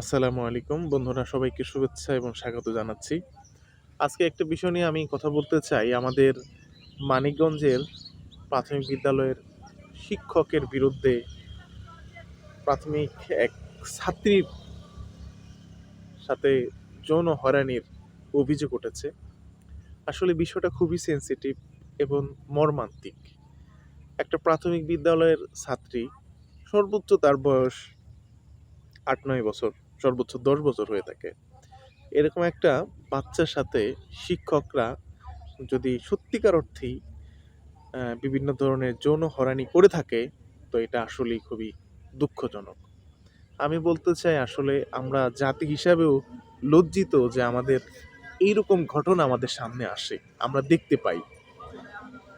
আসসালামু আলাইকুম। বন্ধুরা, সবাইকে শুভেচ্ছা এবং স্বাগত জানাচ্ছি। আজকে একটা বিষয় নিয়ে আমি কথা বলতে চাই। আমাদের মানিকগঞ্জের প্রাথমিক বিদ্যালয়ের শিক্ষকের বিরুদ্ধে প্রাথমিক এক ছাত্রীর সাথে যৌন হয়রানির অভিযোগ উঠেছে। আসলে বিষয়টা খুবই সেনসিটিভ এবং মর্মান্তিক। একটা প্রাথমিক বিদ্যালয়ের ছাত্রী সর্বোচ্চ তার বয়স আট নয় বছর। সর্বোচ্চ দশ বছর হয়ে থাকে। এরকম একটা বাচ্চার সাথে শিক্ষকরা যদি সত্যিকার অর্থেই বিভিন্ন ধরনের যৌন হরানি করে থাকে, তো এটা আসলেই খুবই দুঃখজনক। আমি বলতে চাই আসলে আমরা জাতি হিসাবেও লজ্জিত যে আমাদের এইরকম ঘটনা আমাদের সামনে আসে, আমরা দেখতে পাই।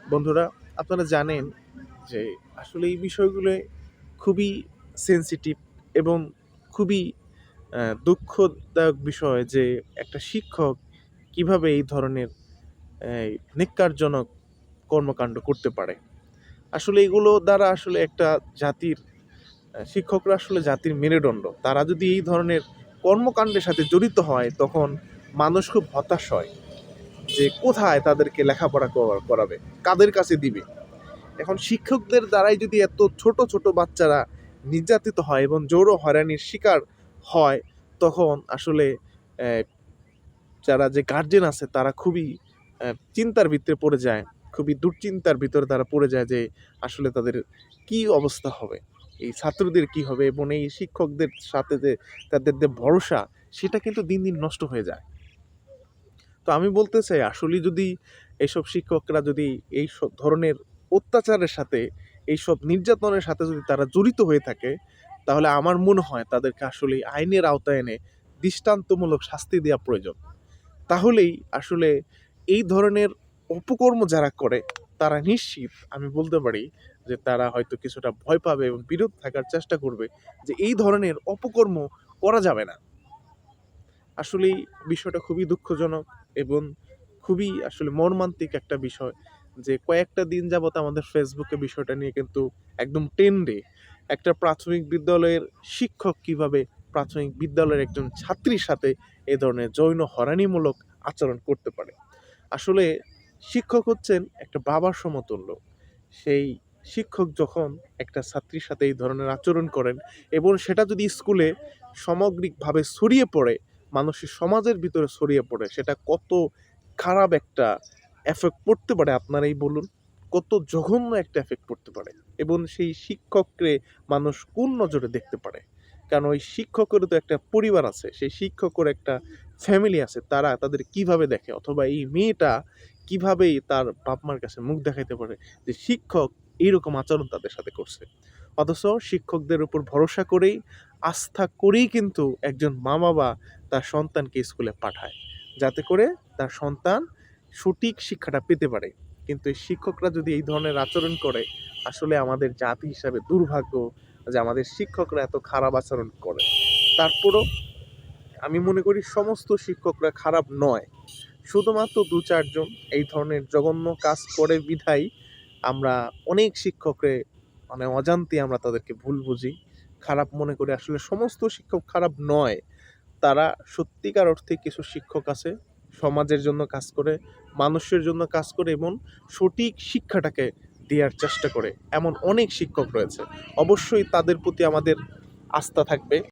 বন্ধুরা, আপনারা জানেন যে আসলে এই বিষয়গুলো খুবই সেনসিটিভ এবং খুবই দুঃখদায়ক বিষয় যে একটা শিক্ষক কীভাবে এই ধরনের নিকারজনক কর্মকাণ্ড করতে পারে। আসলে এগুলো দ্বারা আসলে একটা জাতির শিক্ষকরা আসলে জাতির মেরুদণ্ড। তারা যদি এই ধরনের কর্মকাণ্ডের সাথে জড়িত হয়, তখন মানুষ খুব হতাশ হয় যে কোথায় তাদেরকে লেখাপড়া করা- করাবে, কাদের কাছে দিবে। এখন শিক্ষকদের দ্বারাই যদি এত ছোট ছোট বাচ্চারা নির্যাতিত হয় এবং জোর হয়রানির শিকার হয়, তখন আসলে যারা যে গার্জেন আছে, তারা খুবই চিন্তার ভিতরে পড়ে যায়, খুবই দুশ্চিন্তার ভিতরে তারা পড়ে যায় যে আসলে তাদের কি অবস্থা হবে, এই ছাত্রদের কি হবে এবং এই শিক্ষকদের সাথে যে তাদের যে ভরসা, সেটা কিন্তু দিন দিন নষ্ট হয়ে যায়। তো আমি বলতে চাই, আসলে যদি এইসব শিক্ষকরা যদি এই ধরনের অত্যাচারের সাথে এইসব নির্যাতনের সাথে যদি তারা জড়িত হয়ে থাকে তাহলে আমার মনে হয় তাদেরকে আসলে আইনের আওতায় এনে দৃষ্টান্তমূলক শাস্তি দেওয়া প্রয়োজন। তাহলেই আসলে এই ধরনের অপকর্ম যারা করে, তারা নিশ্চিত, আমি বলতে পারি, যে তারা হয়তো কিছুটা ভয় পাবে এবং বিরোধ থাকার চেষ্টা করবে যে এই ধরনের অপকর্ম করা যাবে না। আসলেই বিষয়টা খুবই দুঃখজনক এবং খুবই আসলে মর্মান্তিক একটা বিষয় যে কয়েকটা দিন যাবত আমাদের ফেসবুকে বিষয়টা নিয়ে কিন্তু একদম টেন্ডে একটা প্রাথমিক বিদ্যালয়ের শিক্ষক কীভাবে প্রাথমিক বিদ্যালয়ের একজন ছাত্রীর সাথে এ ধরনের যৌন হরানিমূলক আচরণ করতে পারে? আসলে শিক্ষক হচ্ছেন একটা বাবার সমতুল্য। সেই শিক্ষক যখন একটা ছাত্রীর সাথে এই ধরনের আচরণ করেন এবং সেটা যদি স্কুলে সামগ্রিকভাবে ছড়িয়ে পড়ে, মানুষের সমাজের ভিতরে ছড়িয়ে পড়ে, সেটা কত খারাপ একটা এফেক্ট পড়তে পারে আপনারাই বলুন? কত জঘন্য একটা এফেক্ট পড়তে পারে এবং সেই শিক্ষককে মানুষ কোন নজরে দেখতে পারে? কারণ ওই শিক্ষকেরও তো একটা পরিবার আছে, সেই শিক্ষকের একটা ফ্যামিলি আছে, তারা তাদের কীভাবে দেখে? অথবা এই মেয়েটা কিভাবেই তার বাপ মার কাছে মুখ দেখাইতে পারে যে শিক্ষক এইরকম আচরণ তাদের সাথে করছে? অথচ শিক্ষকদের উপর ভরসা করেই, আস্থা করেই কিন্তু একজন মা বাবা তার সন্তানকে স্কুলে পাঠায়। যাতে করে তার সন্তান সঠিক শিক্ষাটা পেতে পারে। কিন্তু এই শিক্ষকরা যদি এই ধরনের আচরণ করে, আসলে আমাদের জাতি হিসাবে দুর্ভাগ্য যে আমাদের শিক্ষকরা এত খারাপ আচরণ করে। তারপরও আমি মনে করি সমস্ত শিক্ষকরা খারাপ নয়। শুধুমাত্র দু চারজন এই ধরনের জঘন্য কাজ করে বিধায়, আমরা অনেক শিক্ষকরে মানে অজান্তে আমরা তাদেরকে ভুল বুঝি। খারাপ মনে করি, আসলে সমস্ত শিক্ষক খারাপ নয়। তারা সত্যিকার অর্থে কিছু শিক্ষক আছে সমাজের জন্য কাজ করে, মানুষের জন্য কাজ করে এবং সঠিক শিক্ষাটাকে দেওয়ার চেষ্টা করে। এমন অনেক শিক্ষক রয়েছে। অবশ্যই তাদের প্রতি আমাদের আস্থা থাকবে।